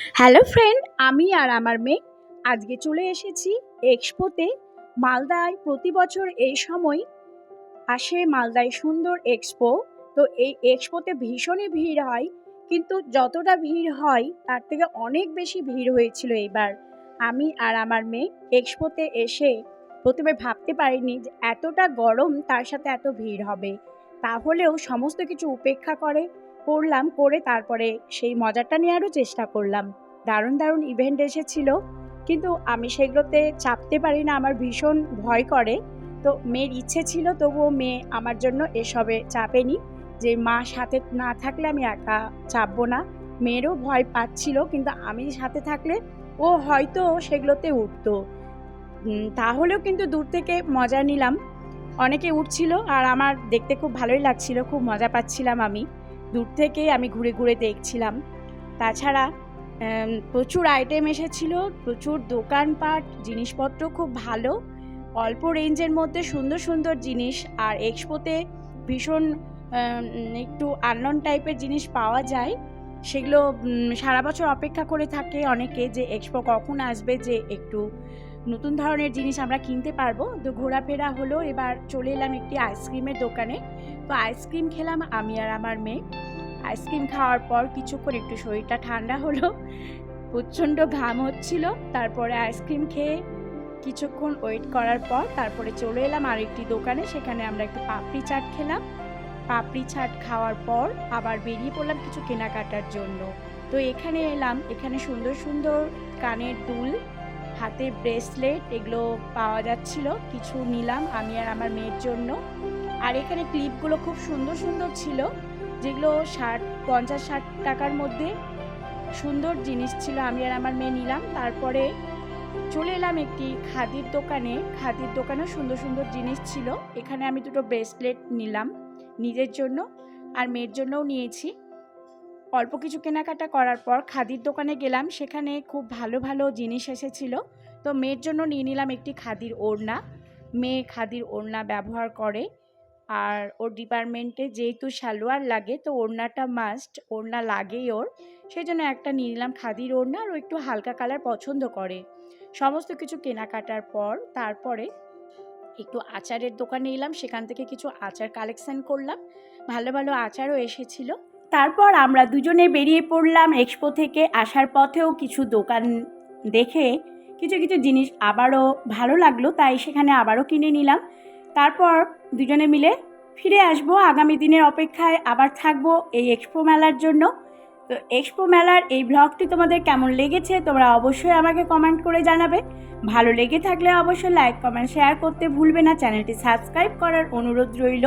Hello friend, আমি আর আমার মেয়ে আজকে চলে এসেছি এক্সপোতে। মালদায় প্রতি বছর এই সময় আসে মালদায় সুন্দর এক্সপো। তো এই এক্সপোতে ভীষণই ভিড় হয়। কিন্তু যতটা ভিড় হয়, তার থেকে অনেক বেশি ভিড় হয়েছিল এবার। আমি আর আমার মেয়ে এক্সপোতে এসে প্রথমে ভাবতে পারিনি যে এতটা গরম তার সাথে এত ভিড় হবে। তাহলেও সমস্ত কিছু উপেক্ষা করে করলাম, করে তারপরে সেই মজাটা নেওয়ারও চেষ্টা করলাম। দারুণ দারুণ ইভেন্ট এসেছিল। কিন্তু আমি সেগুলোতে চাপতে পারি না, আমার ভীষণ ভয় করে। তো মেয়ের ইচ্ছে ছিল, তবুও মেয়ে আমার জন্য এসবে চাপেনি যে মা সাথে না থাকলে আমি একা চাপবো না। মেয়েরও ভয় পাচ্ছিল, কিন্তু আমি সাথে থাকলে ও হয়তো সেগুলোতে উঠতো। তাহলেও কিন্তু দূর থেকে মজা নিলাম। অনেকে উঠছিল, আর আমার দেখতে খুব ভালোই লাগছিল, খুব মজা পাচ্ছিলাম আমি। দূর থেকেই আমি ঘুরে ঘুরে দেখছিলাম। তাছাড়া প্রচুর আইটেম এসেছিল, প্রচুর দোকানপাট, জিনিসপত্র খুব ভালো, অল্প রেঞ্জের মধ্যে সুন্দর সুন্দর জিনিস আর এক্সপোতে ভীষণ একটু আনন টাইপের জিনিস পাওয়া যায়। সেগুলো সারা বছর অপেক্ষা করে থাকে অনেকে যে এক্সপো কখন আসবে, যে একটু নতুন ধরনের জিনিস আমরা কিনতে পারব। তো ঘোরাফেরা হলো, এবার চলে এলাম একটি আইসক্রিমের দোকানে। তো আইসক্রিম খেলাম আমি আর আমার মেয়ে। আইসক্রিম খাওয়ার পর কিছুক্ষণ একটু শরীরটা ঠান্ডা হলো, প্রচণ্ড ঘাম হচ্ছিল। তারপরে আইসক্রিম খেয়ে কিছুক্ষণ ওয়েট করার পর তারপরে চলে এলাম আরেকটি দোকানে। সেখানে আমরা একটু পাপড়ি চাট খেলাম। পাপড়ি চাট খাওয়ার পর আবার বেরিয়ে পড়লাম কিছু কেনাকাটার জন্য। তো এখানে এলাম, এখানে সুন্দর সুন্দর কানের দুল, হাতের ব্রেসলেট, এগুলো পাওয়া যাচ্ছিল, কিছু নিলাম আমি আর আমার মেয়ের জন্য। আর এখানে ক্লিপগুলো খুব সুন্দর সুন্দর ছিল, যেগুলো ষাট, পঞ্চাশ ষাট টাকার মধ্যে সুন্দর জিনিস ছিল, আমি আর আমার মেয়ে নিলাম। তারপরে চলে এলাম একটি খাদির দোকানে, খাদির দোকানেও সুন্দর সুন্দর জিনিস ছিল। এখানে আমি দুটো ব্রেসলেট নিলাম। নিজের জন্য আর মেয়ের জন্যও নিয়েছি। অল্প কিছু কেনাকাটা করার পর খাদির দোকানে গেলাম, সেখানে খুব ভালো ভালো জিনিস এসেছিল। তো মেয়ের জন্য নিয়ে নিলাম একটি খাদির ওড়না। মেয়ে খাদির ওড়না ব্যবহার করে আর ওর ডিপার্টমেন্টে যেহেতু সালোয়ার লাগে, তো ওড়নাটা মাস্ট ওড়না লাগেই ওর। সেই জন্য একটা নিয়ে নিলাম খাদির ওড়না আর ও একটু হালকা কালার পছন্দ করে। সমস্ত কিছু কেনাকাটার পর, তারপরে একটু আচারের দোকানে এলাম, সেখান থেকে কিছু আচার কালেকশন করলাম। ভালো ভালো আচারও এসেছিল। তারপর আমরা দুজনে বেরিয়ে পড়লাম এক্সপো থেকে। আসার পথেও কিছু দোকান দেখে কিছু কিছু জিনিস আবারও ভালো লাগল, তাই সেখানে আবারও কিনে নিলাম। তারপর দুজনে মিলে ফিরে আসব। আগামী দিনের অপেক্ষায় আবার থাকব এই এক্সপো মেলার জন্য। তো এক্সপো মেলার এই ব্লগটি তোমাদের কেমন লেগেছে, তোমরা অবশ্যই আমাকে কমেন্ট করে জানাবে। ভালো লেগে থাকলে অবশ্যই লাইক কমেন্ট শেয়ার করতে ভুলবে না। চ্যানেলটি সাবস্ক্রাইব করার অনুরোধ রইল।